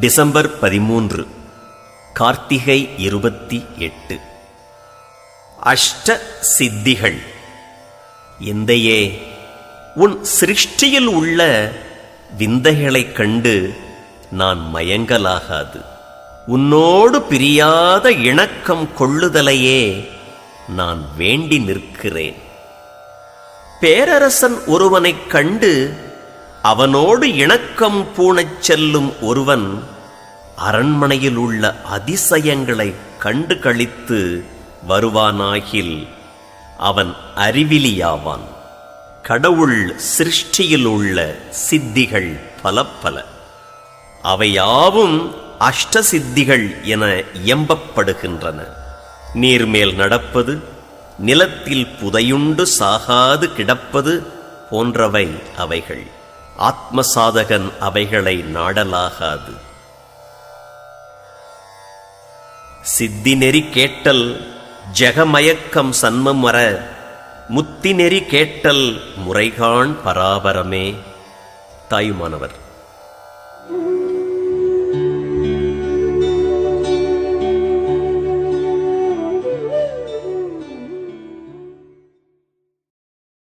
December பதிமூன்று கார்த்திகை இருபத்தி எட்டு. அஷ்ட சித்திகள் எந்தையே உன் சிருஷ்டியில் உள்ள விந்தைகளைக் கண்டு நான் மயங்கலாகாது. உன்னோடு பிரியாத இணக்கம் கொள்ளுதலையே நான் வேண்டி நிற்கிறேன். பேரரசன் ஒருவனைக் கண்டு அவனோடு இணக்கம் பூணச் செல்லும் ஒருவன் அரண்மனையில் உள்ள அதிசயங்களை கண்டு கழித்து வருவானாகில் அவன் அறிவிலியாவான். கடவுள் சிருஷ்டியில் உள்ள சித்திகள் பல பல அவையாவும் அஷ்ட சித்திகள் என இயம்பப்படுகின்றன. நீர்மேல் நடப்பது நிலத்தில் புதையுண்டு சாகாது கிடப்பது போன்றவை அவைகள். ஆத்மசாதகன் அவைகளை நாடலாகாது. சித்தி நெறி கேட்டல் ஜெகமயக்கம் சன்மம் வர முத்தி நெறி கேட்டல் முறைகான் பராபரமே. தாயுமானவர்.